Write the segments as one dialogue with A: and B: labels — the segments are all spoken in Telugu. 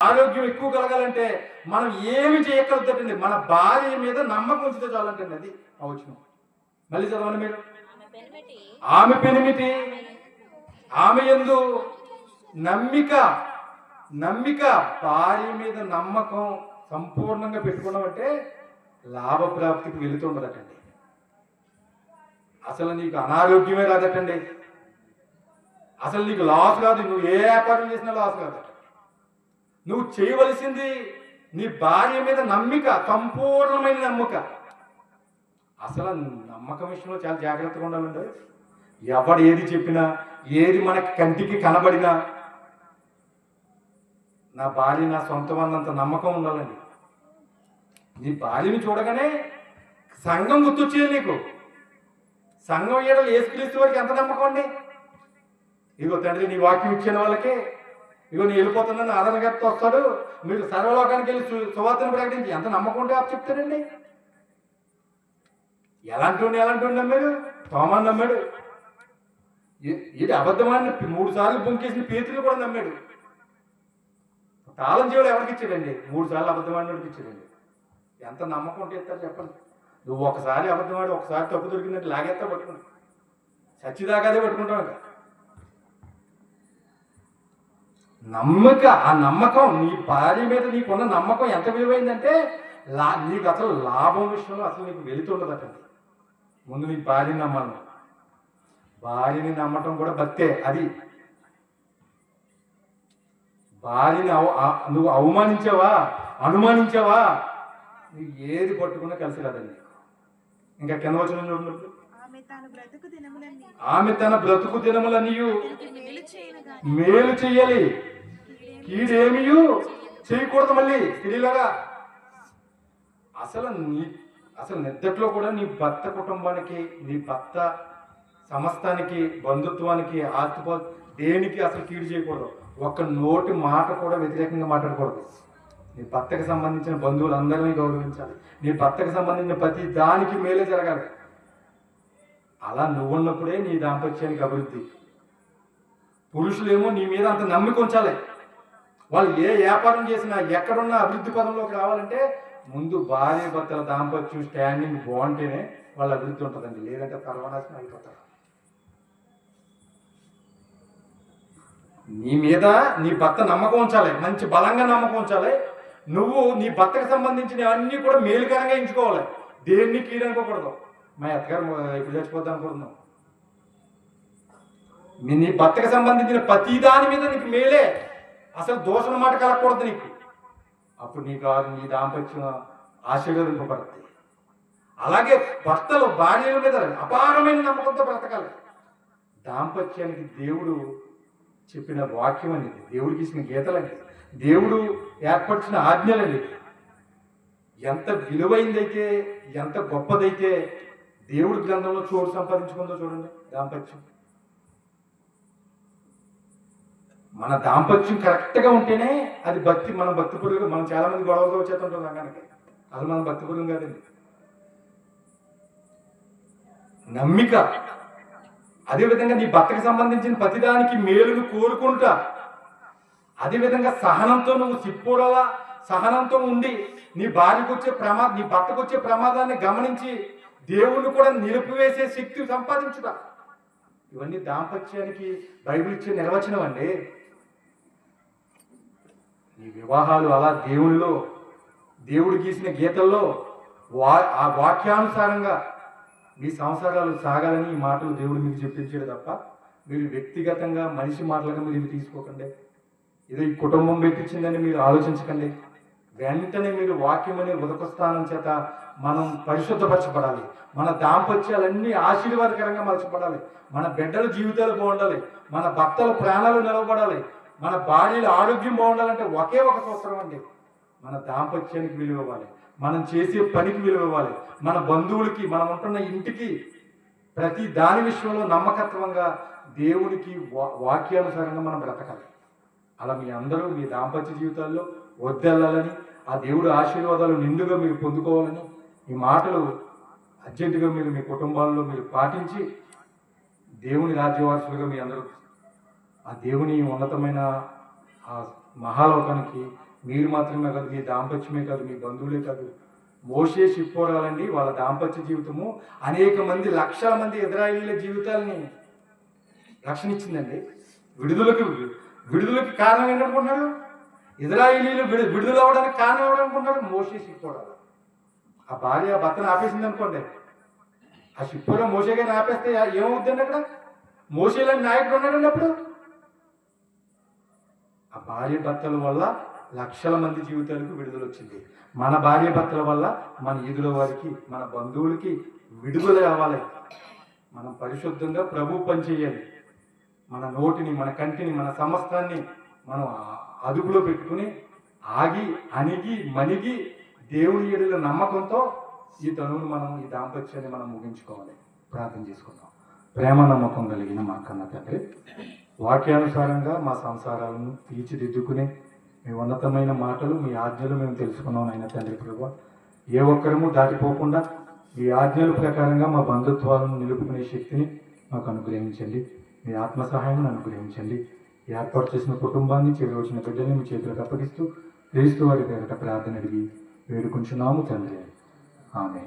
A: ఆరోగ్యం ఎక్కువ కలగాలంటే మనం ఏమి చేయగలుగుతాడండి మన భార్య మీద నమ్మకం ఉంచితే చాలంటండి అది అవసరం మళ్ళీ చదవండి మీరు.
B: ఆమె పెనిమిటి
A: ఆమె ఎందు నమ్మిక నమ్మిక భార్య మీద నమ్మకం సంపూర్ణంగా పెట్టుకున్నాం అంటే లాభప్రాప్తికి వెళుతుండదటండి అసలు నీకు అనారోగ్యమే రాదటండి. అసలు నీకు లాస్ కాదు. నువ్వు ఏ వ్యాపారం చేసినా లాస్ కాదు నువ్వు చేయవలసింది నీ భార్య మీద నమ్మిక సంపూర్ణమైన నమ్మక. అసలు నమ్మకం విషయంలో చాలా జాగ్రత్తగా ఉండాలండి. ఎవడు ఏది చెప్పినా ఏది మనకి కంటికి కనబడినా నా భార్య నా సొంతం అన్నంత నమ్మకం ఉండాలండి. నీ భార్యని చూడగానే సంఘం గుర్తొచ్చేది నీకు. సంఘం ఏడలు ఏసుక్రీస్తు వారికి ఎంత నమ్మకం అండి? ఇదిగో తండ్రి నీ వాక్యం ఇచ్చిన వాళ్ళకే ఇగో నేను వెళ్ళిపోతున్నాను ఆదరణ గారితో వస్తాడు. మీరు సర్వలోకానికి వెళ్ళి సువార్తను ప్రకటించి ఎంత నమ్మకం ఉంటే ఆపు చెప్తారండి ఎలాంటి ఉండి ఎలాంటి ఉండి నమ్మాడు? తోమాన్ నమ్మాడు. ఇది అబద్ధమాన్ని మూడు సార్లు బొంకేసిన పేతులు కూడా నమ్మాడు. తాళం జీవుడు ఎవరికి ఇచ్చాడండి? మూడు సార్లు అబద్ధమాడినోడికి ఇచ్చాడండి. ఎంత నమ్మకం ఉంటే ఇస్తారు చెప్పండి. నువ్వు ఒకసారి అబద్ధమాడి ఒకసారి తప్పు దొరికినట్టు లాగేస్తా పట్టుకుని సచ్చిదాకాదే పట్టుకుంటావు ఇంకా. నమ్మక ఆ నమ్మకం నీ భార్య మీద నీకున్న నమ్మకం ఎంత విలువైందంటే లా నీకు అసలు లాభం విషయంలో అసలు నీకు వెళుతుండదటండి ముందు నీ భార్యని నమ్మాలి భార్యని నమ్మటం కూడా భక్తే అది. భార్యని నువ్వు అవమానించావా? అనుమానించావా? నువ్వు ఏది పట్టుకున్నా కలిసి రాదండి. ఇంకా కింద వచ్చిన చూడండి.
C: ఆమె తాను బ్రతుకు దినములన్నీ. మేలు చేయనుగా
A: ఈడేమీ చేయకూడదు మళ్ళీ స్త్రీలాగా అసలు నీ అసలు నిద్దట్లో కూడా నీ భర్త కుటుంబానికి నీ భర్త సమస్తానికి బంధుత్వానికి ఆస్తిపో దేనికి అసలు కీడు చేయకూడదు. ఒక్క నోటి మాట కూడా వ్యతిరేకంగా మాట్లాడకూడదు. నీ భర్తకు సంబంధించిన బంధువులందరినీ గౌరవించాలి. నీ భర్తకు సంబంధించిన ప్రతి దానికి మేలే జరగాలి. అలా నువ్వున్నప్పుడే నీ దాంపత్యానికి అభివృద్ధి. పురుషులేమో నీ మీద అంత నమ్మిక ఉంచాలి. వాళ్ళు ఏ వ్యాపారం చేసినా ఎక్కడున్నా అభివృద్ధి పదంలోకి రావాలంటే ముందు భార్య భర్తల దాంపత్యం స్టాండింగ్ బాగుంటేనే వాళ్ళ అభివృద్ధి ఉంటుందండి. లేదంటే సర్వనాశనం అయిపోతారు. నీ మీద నీ భర్త నమ్మకం ఉంచాలి. మంచి బలంగా నమ్మకం ఉంచాలి. నువ్వు నీ భర్తకు సంబంధించిన అన్నీ కూడా మేలుకరంగా ఎంచుకోవాలి. దేన్ని కీడనుకోకూడదు మా అత్తగారు ఇప్పుడు చచ్చిపోద్దాం అనుకుంటున్నాం. నీ భర్తకు సంబంధించిన ప్రతి దాని మీద నీకు మేలే. అసలు దోషం మాట కలగకూడదు నీకు. అప్పుడు నీకు కాదు నీ దాంపత్యం ఆశీర్వదింపబడుతుంది. అలాగే భర్తలు భార్యల మీద అపారమైన నమ్మకంతో బ్రతకాలి. దాంపత్యానికి దేవుడు చెప్పిన వాక్యం అనేది దేవుడికి ఇచ్చిన గీతలండి దేవుడు ఏర్పరిచిన ఆజ్ఞలండి ఎంత విలువైందైతే ఎంత గొప్పదైతే దేవుడి గ్రంథంలో చోటు సంపాదించుకుందో చూడండి దాంపత్యం. మన దాంపత్యం కరెక్ట్గా ఉంటేనే అది భక్తి మన భక్తి పురుగులు మనం చాలామంది గొడవలతో వచ్చేస్తుంటాం రంగానికి అది మన భక్తి పురుగులు కాదండి. నమ్మిక. అదేవిధంగా నీ భర్తకు సంబంధించిన ప్రతిదానికి మేలును కోరుకుంటా. అదేవిధంగా సహనంతో నువ్వు సిప్పుడలా సహనంతో ఉండి నీ భార్యకు వచ్చే ప్రమా నీ భర్తకు వచ్చే ప్రమాదాన్ని గమనించి దేవుణ్ణి కూడా నిలిపివేసే శక్తి సంపాదించుట. ఇవన్నీ దాంపత్యానికి బైబిల్ ఇచ్చే నిర్వచనం అండి. నీ వివాహాలు అలా దేవునిలో దేవుడు గీసిన గీతల్లో వా ఆ వాక్యానుసారంగా మీ సంసారాలు సాగాలని ఈ మాటలు దేవుడు మీకు చెప్పించాడు తప్ప మీరు వ్యక్తిగతంగా మనిషి మాటలుగా మీరు ఇవి తీసుకోకండి. ఏదో ఈ కుటుంబం పెట్టించిందని మీరు ఆలోచించకండి. వెంటనే మీరు వాక్యం అనే ఉదకస్థానం చేత మనం పరిశుద్ధపరచబడాలి. మన దాంపత్యాలన్నీ ఆశీర్వాదకరంగా మలచబడాలి. మన బిడ్డల జీవితాలు బాగుండాలి. మన భర్తల ప్రాణాలు నిలవబడాలి మన భార్యల ఆరోగ్యం బాగుండాలంటే ఒకే ఒక సూత్రం అండి. మన దాంపత్యానికి విలువ ఇవ్వాలి. మనం చేసే పనికి విలువ ఇవ్వాలి. మన బంధువులకి మనం ఉంటున్న ఇంటికి ప్రతి దాని విషయంలో నమ్మకత్వంగా దేవునికి వా- వాక్యానుసారంగా మనం బ్రతకాలి. అలా మీ అందరూ మీ దాంపత్య జీవితాల్లో వద్దెళ్ళాలని ఆ దేవుడు ఆశీర్వాదాలు నిండుగా మీరు పొందుకోవాలని ఈ మాటలు అర్జెంటుగా మీరు మీ కుటుంబాల్లో మీరు పాటించి దేవుని రాజ్యవాసులుగా మీ అందరూ ఆ దేవుని ఉన్నతమైన ఆ మహాలోకానికి మీరు మాత్రమే కాదు మీ దాంపత్యమే కాదు మీ బంధువులే కాదు మోసే షిప్పోరాలండి వాళ్ళ దాంపత్య జీవితము. అనేక మంది లక్షల మంది ఇజ్రాయిలీల జీవితాలని రక్షణ ఇచ్చిందండి విడుదలకు విడుదలకి కారణం ఏంటనుకుంటున్నారు? ఇజ్రాయిలీలు విడు విడుదల అవ్వడానికి కారణం ఎవరనుకుంటున్నారు? మోసే షిప్పోరాలు ఆ భార్య భర్తను ఆపేసింది అనుకోండి ఆ షిప్పులో మోసే గారిని ఆపేస్తే ఏమవుద్దండి అక్కడ? మోసేలాంటి నాయకుడు ఉన్నాడండి అప్పుడు? ఆ భార్య భర్తల వల్ల లక్షల మంది జీవితాలకు విడుదల వచ్చింది మన భార్య భర్తల వల్ల మన ఈదుల వారికి మన బంధువులకి విడుదల అవ్వాలి. మనం పరిశుద్ధంగా ప్రభు పనిచేయాలి మన నోటిని మన కంటిని మన సమస్తాన్ని మనం అదుపులో పెట్టుకుని ఆగి అణిగి మణిగి దేవుని ఎడుల నమ్మకంతో ఈ తనువును మనం ఈ దాంపత్యాన్ని మనం ముగించుకోవాలి. ప్రార్థన చేసుకుందాం. ప్రేమ నమ్మకం కలిగిన మా కన్న తండ్రి. వాక్యానుసారంగా మా సంసారాలను తీర్చిదిద్దుకుని మీ ఉన్నతమైన మాటలు మీ ఆజ్ఞలు మేము తెలుసుకున్నాం అయిన తండ్రి ప్రభు. ఏ ఒక్కరము దాటిపోకుండా మీ ఆజ్ఞల ప్రకారంగా మా బంధుత్వాలను నిలుపుకునే శక్తిని మాకు అనుగ్రహించండి. మీ ఆత్మ సహాయం అనుగ్రహించండి. ఏర్పాటు చేసిన కుటుంబాన్ని చేరవచ్చిన బిడ్డల్ని మీ చేతులకు అప్పగిస్తూ క్రీస్తు వారి పేరట ప్రార్థన అడిగి వేడుకుంటున్నాము తండ్రి. ఆమె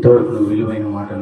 A: ఇంతవరకు విలువైన మాటలు